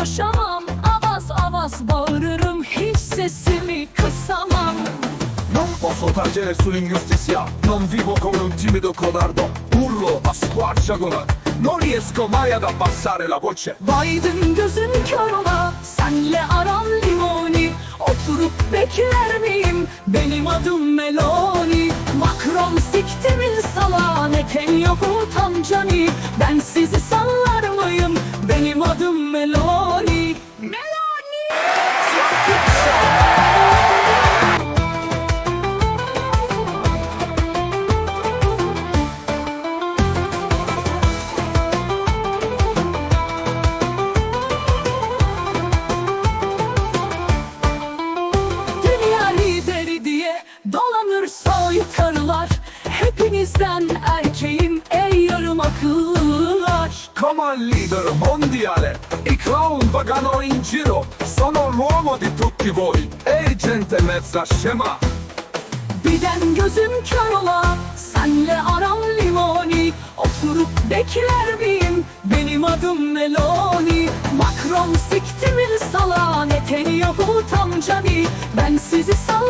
yaşamam. Avaz avaz bağırırım hiç sesimi kısamam. Non posso tangere su ingiustizia Non vivo come un timido codardo. Urlo a squarciagola Non riesco mai ad abbassare la voce. Baydın gözün kör ola Senle aram limoni. Oturup bekler miyim? Benim adım Meloni. Macron siktimin sala Neten yok utancani Ben dolanır soytarılar Hepinizden erkeğim ey yarım akıllılar. Come on leader mondiale I clown vagano in giro. Sono l'uomo di tutti voi. Ehi gente mezza scema. Birden gözüm kör ola Senle aram limoni. Oturup bekler miyim? Benim adım Meloni. Macron siktimil sala Ne teni yok utancani Ben sizi sallar